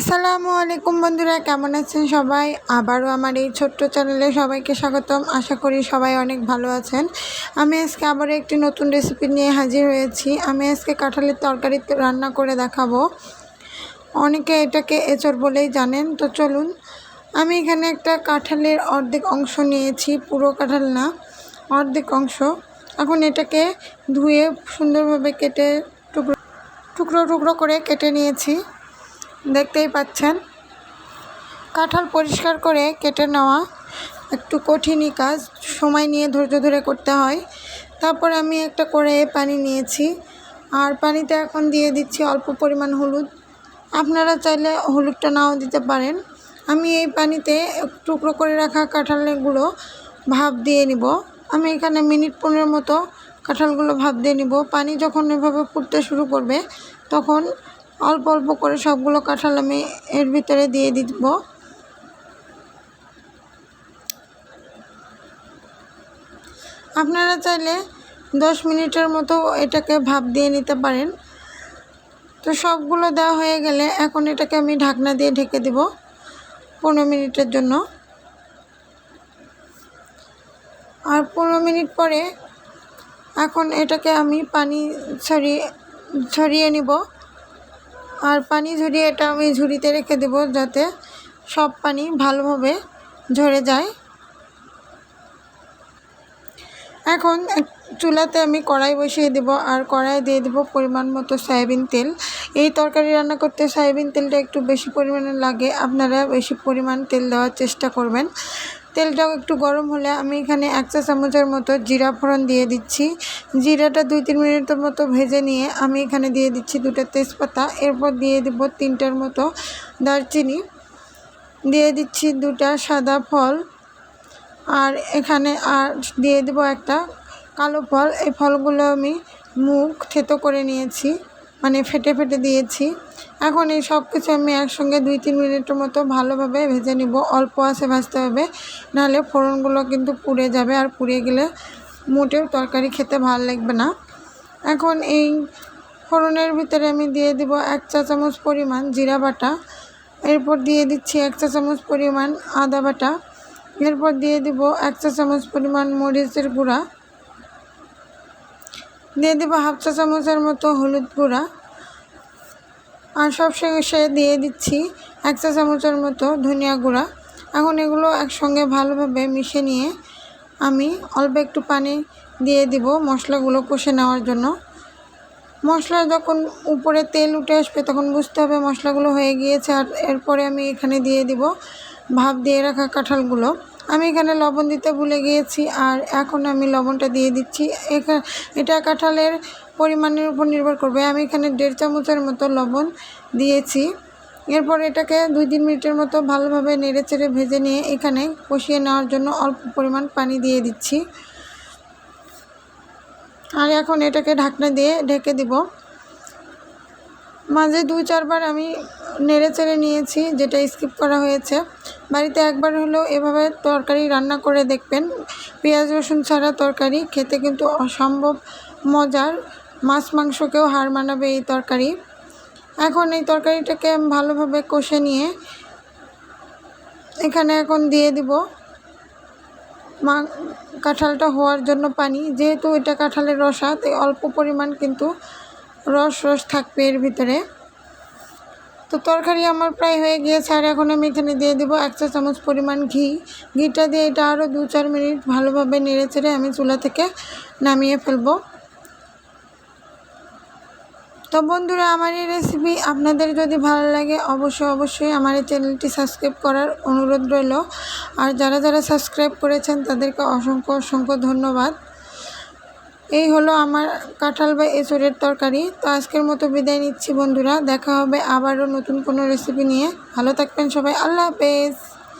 আসসালামু আলাইকুম বন্ধুরা, কেমন আছেন সবাই? আবারও আমার এই ছোট্ট চ্যানেলে সবাইকে স্বাগতম। আশা করি সবাই অনেক ভালো আছেন। আমি আজকে আবারও একটি নতুন রেসিপি নিয়ে হাজির হয়েছি। আমি আজকে কাঁঠালের তরকারি রান্না করে দেখাবো। অনেকে এটাকে এচর বলেই জানেন, তো চলুন। আমি এখানে একটা কাঁঠালের অর্ধেক অংশ নিয়েছি, পুরো কাঁঠাল না, অর্ধেক অংশ। এখন এটাকে ধুয়ে সুন্দরভাবে কেটে টুকরো টুকরো টুকরো করে কেটে নিয়েছি। দেখতেই পাচ্ছেন। কাঁঠাল পরিষ্কার করে কেটে নেওয়া একটু কঠিনই কাজ, সময় নিয়ে ধৈর্য ধরে করতে হয়। তারপর আমি একটা করে পানি নিয়েছি। আর পানিতে এখন দিয়ে দিচ্ছি অল্প পরিমাণ হলুদ। আপনারা চাইলে হলুদটা নাও দিতে পারেন। আমি এই পানিতে টুকরো করে রাখা কাঁঠালগুলো ভাপ দিয়ে নিব। আমি এখানে মিনিট পনেরো মতো কাঁঠালগুলো ভাপ দিয়ে নিব। পানি যখন এভাবে ফুটতে শুরু করবে, তখন অল্প অল্প করে সবগুলো কাঁঠাল আমি এর ভিতরে দিয়ে দিব। আপনারা চাইলে দশ মিনিটের মতো এটাকে ভাপ দিয়ে নিতে পারেন। তো সবগুলো দেওয়া হয়ে গেলে এখন এটাকে আমি ঢাকনা দিয়ে ঢেকে দেব পনেরো মিনিটের জন্য। আর পনেরো মিনিট পরে এখন এটাকে আমি পানি ছড়িয়ে ছড়িয়ে নিব। আর পানি ঝরিয়ে এটা আমি ঝুড়িতে রেখে দেব যাতে সব পানি ভালোভাবে ঝরে যায়। এখন চুলাতে আমি কড়াই বসিয়ে দেব আর কড়াই দিয়ে দেব পরিমাণ মতো সয়াবিন তেল। এই তরকারি রান্না করতে সয়াবিন তেলটা একটু বেশি পরিমাণে লাগে, আপনারা বেশি পরিমাণ তেল দেওয়ার চেষ্টা করবেন। তেলটাও একটু গরম হলে আমি এখানে এক চা চামচের মতো জিরা ফোড়ন দিয়ে দিচ্ছি। জিরাটা দুই তিন মিনিটের মতো ভেজে নিয়ে আমি এখানে দিয়ে দিচ্ছি দুটো তেজপাতা। এরপর দিয়ে দেব তিনটার মতো দারচিনি। দিয়ে দিচ্ছি দুটা সাদা ফল। আর এখানে আর দিয়ে দেব একটা কালো ফল। এই ফলগুলো আমি মুখ থেতো করে নিয়েছি। মানে ফেটে ফেটে দিয়েছি। এখন এই সব কিছু আমি একসঙ্গে দুই তিন মিনিটের মতো ভালোভাবে ভেজে নিব। অল্প আছে ভাজতে হবে। নাহলে ফোড়নগুলো কিন্তু পুড়ে যাবে আর পুড়ে গেলে মোটেও তরকারি খেতে ভালো লাগবে না। এখন এই ফোড়নের ভিতরে আমি দিয়ে দিব এক চা চামচ পরিমাণ জিরা বাটা। এরপর দিয়ে দিচ্ছি এক চা চামচ পরিমাণ আদা বাটা। এরপর দিয়ে দিব এক চা চামচ পরিমাণ মরিচের গুঁড়া। দিয়ে দেবো হাফ চা চামচের মতো হলুদ গুঁড়া। আর সব শেষে দিয়ে দিচ্ছি এক চা চামচের মতো ধনিয়া গুঁড়া। এখন এগুলো একসঙ্গে ভালোভাবে মিশে নিয়ে আমি অল্প একটু পানি দিয়ে দিব মশলাগুলো কষে নেওয়ার জন্য। মশলা যখন উপরে তেল উঠে আসবে তখন বুঝতে হবে মশলাগুলো হয়ে গিয়েছে আর এরপরে আমি এখানে দিয়ে দিব ভাপ দিয়ে রাখা কাঁঠালগুলো। আমি এখানে লবণ দিতে ভুলে গিয়েছি আর এখন আমি লবণটা দিয়ে দিচ্ছি। এখানে এটা কাঁঠালের পরিমাণের উপর নির্ভর করবে। আমি এখানে দেড় চামচের মতো লবণ দিয়েছি। এরপর এটাকে দুই তিন মিনিটের মতো ভালোভাবে নেড়ে চেড়ে ভেজে নিয়ে এখানে কষিয়ে নেওয়ার জন্য অল্প পরিমাণ পানি দিয়ে দিচ্ছি। আর এখন এটাকে ঢাকনা দিয়ে ঢেকে দিব। মাঝে দুই, চারবার আমি নেড়ে চেড়ে নিয়েছি, যেটা স্কিপ করা হয়েছে। বাড়িতে একবার হলেও এভাবে তরকারি রান্না করে দেখবেন। পেঁয়াজ, রসুন ছাড়া তরকারি খেতে কিন্তু অসম্ভব মজার। মাছ, মাংসকেও হার মানাবে এই তরকারি। এখন এই তরকারিটাকে ভালোভাবে কষে নিয়ে এখানে এখন দিয়ে দিব মা, কাঁঠালটা হওয়ার জন্য পানি। যেহেতু এটা কাঁঠালের রসা, তাই অল্প পরিমাণ কিন্তু রস রস থাকবে এর ভিতরে। তো তরকারি আমার প্রায় হয়ে গিয়েছে আর এখন আমি এখানে দিয়ে দেবো এক চা চামচ পরিমাণ ঘি। ঘিটা দিয়ে এটা আরও দু চার মিনিট ভালোভাবে নেড়ে চেড়ে আমি চুলা থেকে নামিয়ে ফেলব। তো বন্ধুরা, আমার এই রেসিপি আপনাদের যদি ভালো লাগে, অবশ্যই অবশ্যই আমার এই চ্যানেলটি সাবস্ক্রাইব করার অনুরোধ রইল। আর যারা যারা সাবস্ক্রাইব করেছেন, তাদেরকে অসংখ্য অসংখ্য ধন্যবাদ। এই হলো আমার কাঁঠাল বা এঁচড়ের তরকারি। তো আজকের মতো বিদায় নিচ্ছি বন্ধুরা। দেখা হবে আবারও নতুন কোনো রেসিপি নিয়ে। ভালো থাকবেন সবাই। আল্লাহ হাফেজ।